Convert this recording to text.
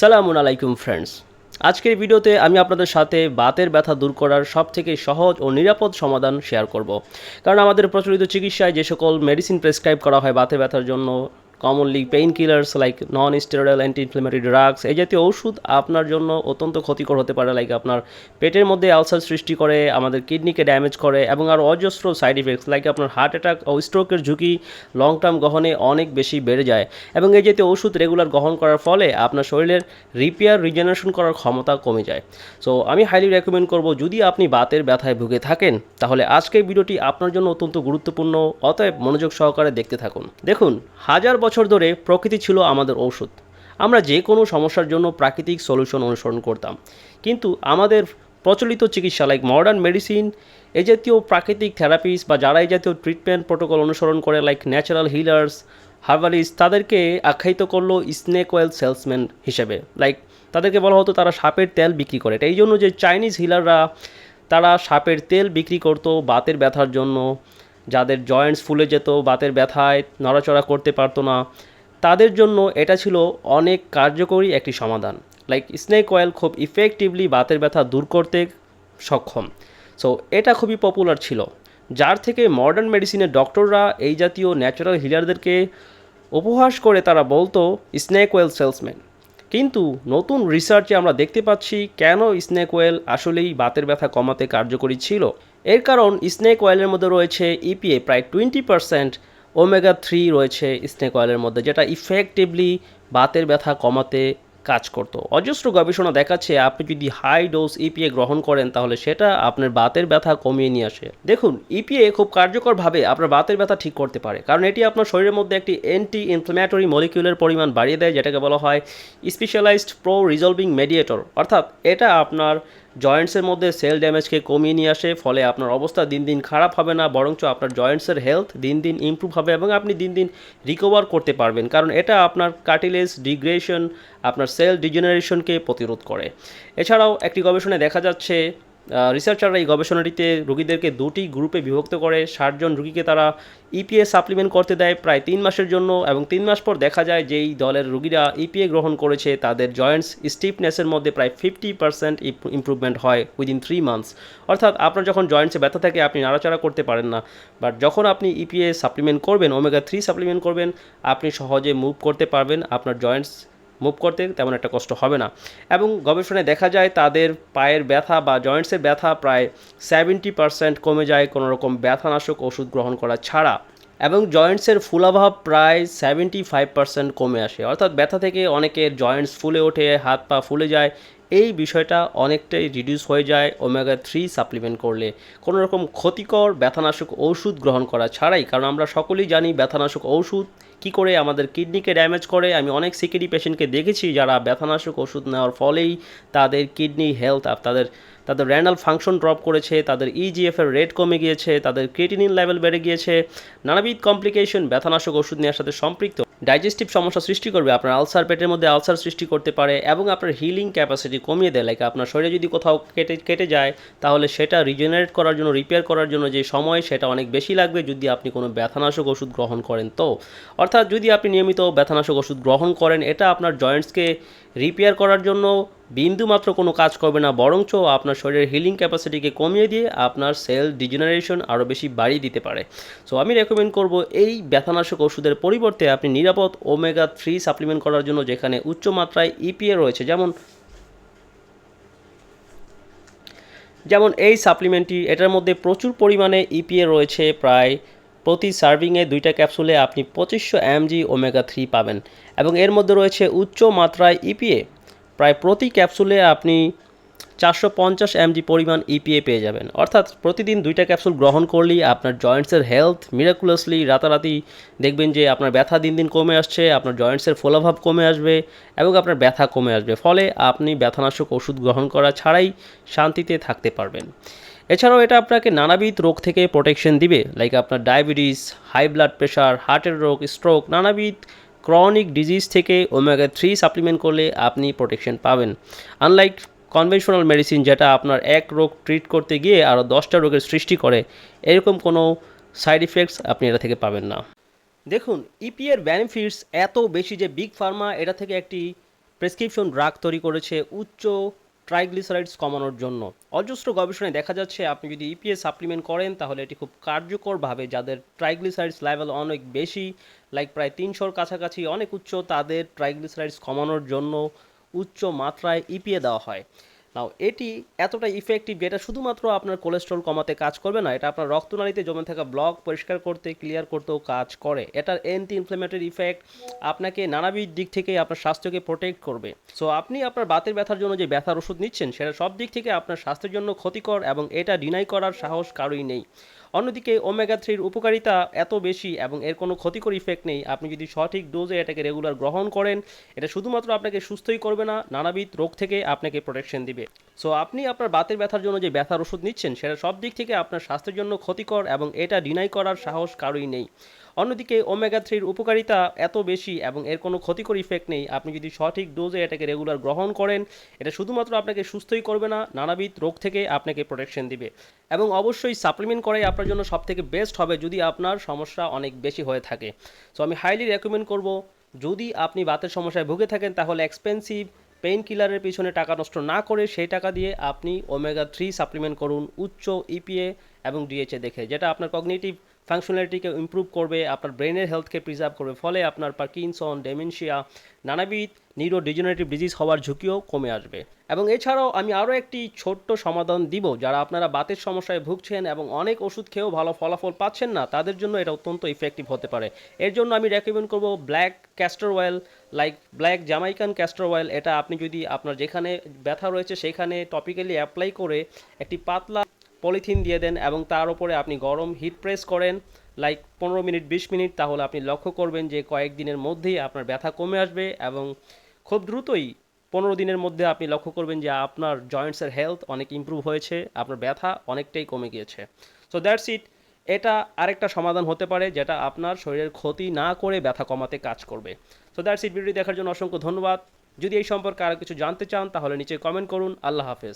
সালামুন আলাইকুম ফ্রেন্ডস। আজকের ভিডিওতে আমি আপনাদের সাথে বাতের ব্যথা দূর করার সবথেকে সহজ ও নিরাপদ সমাধান শেয়ার করব। কারণ আমাদের প্রচলিত চিকিৎসায় যে সকল মেডিসিন প্রেসক্রাইব করা হয় বাতের ব্যথার জন্য commonly pain killers like non steroidal anti inflammatory drugs এই জাতীয় ওষুধ আপনার জন্য অত্যন্ত ক্ষতিকর হতে পারে লাইক আপনার পেটের মধ্যে আলসার সৃষ্টি করে, আমাদের কিডনিকে ড্যামেজ করে এবং আর অজস্র সাইড ইফেক্টস লাইক আপনার হার্ট অ্যাটাক ও স্ট্রোকের ঝুঁকি লং টার্ম গ্রহণে অনেক বেশি বেড়ে যায়। এবং এই জাতীয় ওষুধ রেগুলার গ্রহণ করার ফলে আপনার শরীরের রিপেয়ার রিজেনারেশন করার ক্ষমতা কমে যায়। সো আমি হাইলি রেকমেন্ড করব, যদি আপনি বাতের ব্যথায় ভুগে থাকেন, তাহলে আজকের ভিডিওটি আপনার জন্য অত্যন্ত গুরুত্বপূর্ণ, অতএব মনোযোগ সহকারে দেখতে থাকুন। দেখুন, হাজার বছর ধরে প্রকৃতি ছিল আমাদের ঔষধ। আমরা যে কোনো সমস্যার জন্য প্রাকৃতিক সলিউশন অনুসরণ করতাম। কিন্তু আমাদের প্রচলিত চিকিৎসা লাইক মডার্ন মেডিসিন এ জাতীয় প্রাকৃতিক থেরাপিস বা যারা এই জাতীয় ট্রিটমেন্ট প্রোটোকল অনুসরণ করে লাইক ন্যাচারাল হিলার্স হার্বালিস্ট তাদেরকে আখ্যায়িত করল স্নেক অয়েল সেলসম্যান হিসেবে। লাইক তাদেরকে বলা হতো তারা সাপের তেল বিক্রি করে। এটা এই জন্য যে চাইনিজ হিলাররা তারা সাপের তেল বিক্রি করতো বাতের ব্যথার জন্য। যাদের জয়েন্টস ফুলে যেত, বাতের ব্যথায় নড়াচড়া করতে পারতো না, তাদের জন্য এটা ছিল অনেক কার্যকরী একটি সমাধান। লাইক স্নেক অয়েল খুব ইফেক্টিভলি বাতের ব্যথা দূর করতে সক্ষম। সো এটা খুবই পপুলার ছিল। যার থেকে মডার্ন মেডিসিনের ডক্টররা এই জাতীয় ন্যাচারাল হিলারদেরকে উপহাস করে তারা বলতো স্নেক অয়েল সেলসম্যান কিন্তু নতুন রিসার্চে আমরা দেখতে পাচ্ছি কেন স্নেক অয়েল আসলেই বাতের ব্যথা কমাতে কার্যকরী ছিল। এর কারণ স্নেক অয়েলের মধ্যে রয়েছে ইপিএ প্রায় টোয়েন্টি পারসেন্ট ওমেগা থ্রি রয়েছে স্নেক অয়েলের মধ্যে, যেটা ইফেক্টিভলি বাতের ব্যথা কমাতে কাজ করতো। অজস্র গবেষণা দেখাচ্ছে আপনি যদি হাই ডোজ ইপিএ গ্রহণ করেন, তাহলে সেটা আপনার বাতের ব্যথা কমিয়ে নিয়ে আসে। দেখুন ইপিএ খুব কার্যকরভাবে আপনার বাতের ব্যথা ঠিক করতে পারে, কারণ এটি আপনার শরীরের মধ্যে একটি অ্যান্টি ইনফ্লেমেটরি মলিকিউলের পরিমাণ বাড়িয়ে দেয়, যেটাকে বলা হয় স্পেশালাইজড প্রো রিজলভিং মেডিয়েটর অর্থাৎ এটা আপনার জয়েন্টসের মধ্যে সেল ড্যামেজকে কমিয়ে নিয়ে আসে, ফলে আপনার অবস্থা দিন দিন খারাপ হবে না, বরঞ্চ আপনার জয়েন্টসের হেলথ দিন দিন ইম্প্রুভ হবে এবং আপনি দিন দিন রিকভার করতে পারবেন। কারণ এটা আপনার কার্টিলেজ ডিগ্রেশন আপনার সেল ডিজেনারেশনকে প্রতিরোধ করে। এছাড়াও একটি গবেষণায় দেখা যাচ্ছে রিসার্চাররা এই গবেষণাটিতে রোগীদেরকে দুটি গ্রুপে বিভক্ত করে, ষাটজন রোগীকে তারা ইপিএ সাপ্লিমেন্ট করতে দেয় প্রায় তিন মাসের জন্য এবং তিন মাস পর দেখা যায় যেই দলের রোগীরা ইপিএ গ্রহণ করেছে, তাদের জয়েন্টস স্টিফনেসের মধ্যে প্রায় ফিফটি পার্সেন্ট ইম্প্রুভমেন্ট হয় উইদিন থ্রি মান্থস অর্থাৎ আপনার যখন জয়েন্টসে ব্যথা থাকে, আপনি নাড়াচাড়া করতে পারেন না। বাট যখন আপনি ইপিএ সাপ্লিমেন্ট করবেন ওমেগা থ্রি সাপ্লিমেন্ট করবেন, আপনি সহজে মুভ করতে পারবেন, আপনার জয়েন্টস মুভ করতে তেমন একটা কষ্ট হবে না। এবং গবেষণায় দেখা যায় তাদের পায়ের ব্যথা বা জয়েন্টসের ব্যথা প্রায় সেভেন্টি পার্সেন্ট কমে যায় কোনো রকম ব্যথানাশক ওষুধ গ্রহণ করা ছাড়া। এবং জয়েন্টসের ফুলাভাব প্রায় সেভেন্টি ফাইভ পার্সেন্ট কমে আসে। অর্থাৎ ব্যথা থেকে অনেকের জয়েন্টস ফুলে ওঠে, হাত পা ফুলে যায়। এই বিষয়টা অনেকটাই রিডিউস হয়ে যায় ওমেগা থ্রি সাপ্লিমেন্ট করলে। কোনো রকম ক্ষতিকর ব্যথানাশক ওষুধ গ্রহণ করা ছাড়াই। কারণ আমরা সকলেই জানি ব্যথানাশক ওষুধ কি করে আমাদের কিডনিকে ড্যামেজ করে? আমি অনেক সিকিডি পেশেন্টকে দেখেছি যারা ব্যথানাশক ওষুধ নেওয়ার ফলেই তাদের কিডনি হেলথ তাদের তাদের র্যান্ডাল ফাংশন ড্রপ করেছে, তাদের ইজিএফের রেট কমে গিয়েছে, তাদের ক্রিটিনিন লেভেল বেড়ে গিয়েছে, নানাবিধ কমপ্লিকেশন ব্যথানাশক ওষুধ নেওয়ার সাথে সম্পৃক্ত। ডাইজেস্টিভ সমস্যা সৃষ্টি করবে, আপনার আলসার পেটের মধ্যে আলসার সৃষ্টি করতে পারে এবং আপনার হিলিং ক্যাপাসিটি কমিয়ে দেয়। লাইক আপনার শরীরে যদি কোথাও কেটে কেটে যায়, তাহলে সেটা রিজেনারেট করার জন্য রিপেয়ার করার জন্য যে সময়, সেটা অনেক বেশি লাগবে যদি আপনি কোনো ব্যথানাশক ওষুধ গ্রহণ করেন। তো, অর্থাৎ যদি আপনি নিয়মিত ব্যথানাশক ওষুধ গ্রহণ করেন, এটা আপনার জয়েন্টসকে রিপেয়ার করার জন্য বিন্দুমাত্র কোনো কাজ করবে না, বরঞ্চ আপনার শরীরের হিলিং ক্যাপাসিটিকে কমিয়ে দিয়ে আপনার সেল ডিজেনারেশন আরও বেশি বাড়িয়ে দিতে পারে। সো আমি রেকমেন্ড করব এই ব্যথানাশক ওষুধের পরিবর্তে আপনি নিরাপদ ওমেগা থ্রি সাপ্লিমেন্ট করার জন্য যেখানে উচ্চ মাত্রায় ইপিএ রয়েছে, যেমন যেমন এই সাপ্লিমেন্টটি এটার মধ্যে প্রচুর পরিমাণে ইপিএ রয়েছে, প্রায় প্রতি সার্ভিংয়ে দুইটা ক্যাপসুলে আপনি পঁচিশশো এমজি ওমেগা থ্রি পাবেন এবং এর মধ্যে রয়েছে উচ্চ মাত্রায় ইপিএ প্রায় প্রতি ক্যাপসুলে আপনি চারশো পঞ্চাশ এমজি পরিমাণ ইপিএ পেয়ে যাবেন। অর্থাৎ প্রতিদিন দুইটা ক্যাপসুল গ্রহণ করলেই আপনার জয়েন্টসের হেলথ মিরাকুলাসলি রাতারাতি দেখবেন যে আপনার ব্যথা দিন দিন কমে আসছে, আপনার জয়েন্টসের ফোলাভাব কমে আসবে এবং আপনার ব্যথা কমে আসবে। ফলে আপনি ব্যথানাশক ওষুধ গ্রহণ করা ছাড়াই শান্তিতে থাকতে পারবেন। এছাড়াও এটা আপনাকে নানাবিধ রোগ থেকে প্রোটেকশন দিবে লাইক আপনার ডায়াবেটিস হাই ব্লাড প্রেশার হার্টের রোগ স্ট্রোক নানাবিধ ক্রনিক ডিজিজ থেকে ওমেগা থ্রি সাপ্লিমেন্ট করলে আপনি প্রোটেকশন পাবেন। আনলাইক কনভেনশনাল মেডিসিন যেটা আপনার এক রোগ ট্রিট করতে গিয়ে আরও দশটা রোগের সৃষ্টি করে, এরকম কোনো সাইড ইফেক্টস আপনি এটা থেকে পাবেন না। দেখুন ইপিএর বেনিফিটস এত বেশি যে বিগ ফার্মা এটা থেকে একটি প্রেসক্রিপশন ড্রাগ তৈরি করেছে, উচ্চ ট্রাইগ্লিসারাইডস কমানোর জন্য। অজস্র গবেষণায় দেখা যাচ্ছে আপনি যদি ইপিএস সাপ্লিমেন্ট করেন, তাহলে এটি খুব কার্যকরভাবে যাদের ট্রাইগ্লিসারাইডস লেভেল অনেক বেশি লাইক প্রায় তিনশোর কাছাকাছি অনেক উচ্চ, তাদের ট্রাইগ্লিসারাইডস কমানোর জন্য উচ্চ মাত্রায় ইপিএ দেওয়া হয়। নাও এটি এতটা ইফেক্টিভ যেটা শুধুমাত্র আপনার কোলেস্ট্রল কমাতে কাজ করবে না, এটা আপনার রক্তনালীতে জমে থাকা ব্লক পরিষ্কার করতে ক্লিয়ার করতেও কাজ করে। এটার এন্টি ইনফ্লেমেটরি ইফেক্ট আপনাকে নানাবিধ দিক থেকে আপনার স্বাস্থ্যকে প্রোটেক্ট করবে। সো আপনি আপনার বাতের ব্যথার জন্য যে ব্যথার ওষুধ নিচ্ছেন, সেটা সব দিক থেকে আপনার স্বাস্থ্যের জন্য ক্ষতিকর এবং এটা ডিনাই করার সাহস কারোই নেই। অন্যদিকে ওমেগা থ্রির উপকারিতা এত বেশি এবং এর কোনো ক্ষতিকর ইফেক্ট নেই। আপনি যদি সঠিক ডোজে এটাকে রেগুলার গ্রহণ করেন, এটা শুধুমাত্র আপনাকে সুস্থই করবে না, নানাবিধ রোগ থেকে আপনাকে প্রোটেকশন দিবে। সো আপনি আপনার বাতের ব্যথার জন্য যে ব্যথার ওষুধ নিচ্ছেন, সেটা সব দিক থেকে আপনার স্বাস্থ্যের জন্য ক্ষতিকর এবং এটা ডিনাই করার সাহস কারোই নেই। অন্যদিকে ওমেগা থ্রির উপকারিতা এত বেশি এবং এর কোনো ক্ষতিকর ইফেক্ট নেই। আপনি যদি সঠিক ডোজে এটাকে রেগুলার গ্রহণ করেন, এটা শুধুমাত্র আপনাকে সুস্থই করবে না, নানাবিধ রোগ থেকে আপনাকে প্রোটেকশন দিবে। এবং অবশ্যই সাপ্লিমেন্ট করাই আপনার জন্য সবথেকে বেস্ট হবে যদি আপনার সমস্যা অনেক বেশি হয়ে থাকে। সো আমি হাইলি রেকমেন্ড করব, যদি আপনি বাতের সমস্যায় ভুগে থাকেন, তাহলে এক্সপেন্সিভ পেইন কিলারের পিছনে টাকা নষ্ট না করে সেই টাকা দিয়ে আপনি ওমেগা থ্রি সাপ্লিমেন্ট করুন উচ্চ ইপিএ এবং ডিএচএ দেখে, যেটা আপনার কগনিটিভ ফাংশনালিটিকে ইমপ্রুভ করবে, আপনার ব্রেনের হেলথকে প্রিজার্ভ করবে, ফলে আপনার পার্কিনসন ডেমেনশিয়া নানাবিধ নিউরো ডিজেনারেটিভ ডিজিজ হওয়ার ঝুঁকিও কমে আসবে। এবং এছাড়াও আমি আরও একটি ছোট্ট সমাধান দিব, যারা আপনারা বাতের সমস্যায় ভুগছেন এবং অনেক ওষুধ খেয়েও ভালো ফলাফল পাচ্ছেন না, তাদের জন্য এটা অত্যন্ত ইফেক্টিভ হতে পারে। এর জন্য আমি রেকমেন্ড করব black castor oil like black Jamaican castor oil এটা আপনি যদি আপনার যেখানে ব্যথা রয়েছে, সেখানে টপিক্যালি অ্যাপ্লাই করে একটি পাতলা পলিথিন দিয়ে দেন এবং তার উপরে আপনি গরম হিট প্রেস করেন লাইক পনেরো মিনিট, বিশ মিনিট, তাহলে আপনি লক্ষ্য করবেন যে কয়েকদিনের মধ্যেই আপনার ব্যথা কমে আসবে এবং খুব দ্রুতই পনেরো দিনের মধ্যে আপনি লক্ষ্য করবেন যে আপনার জয়েন্টসের হেলথ অনেক ইমপ্রুভ হয়েছে, আপনার ব্যথা অনেকটাই কমে গিয়েছে। সো দ্যাটস ইট এটা আরেকটা সমাধান হতে পারে যেটা আপনার শরীরের ক্ষতি না করে ব্যথা কমাতে কাজ করবে। সো দ্যাটস ইট ভিডিও দেখার জন্য অসংখ্য ধন্যবাদ। যদি এই সম্পর্কে আরও কিছু জানতে চান, তাহলে নিচে কমেন্ট করুন। আল্লাহ হাফেজ।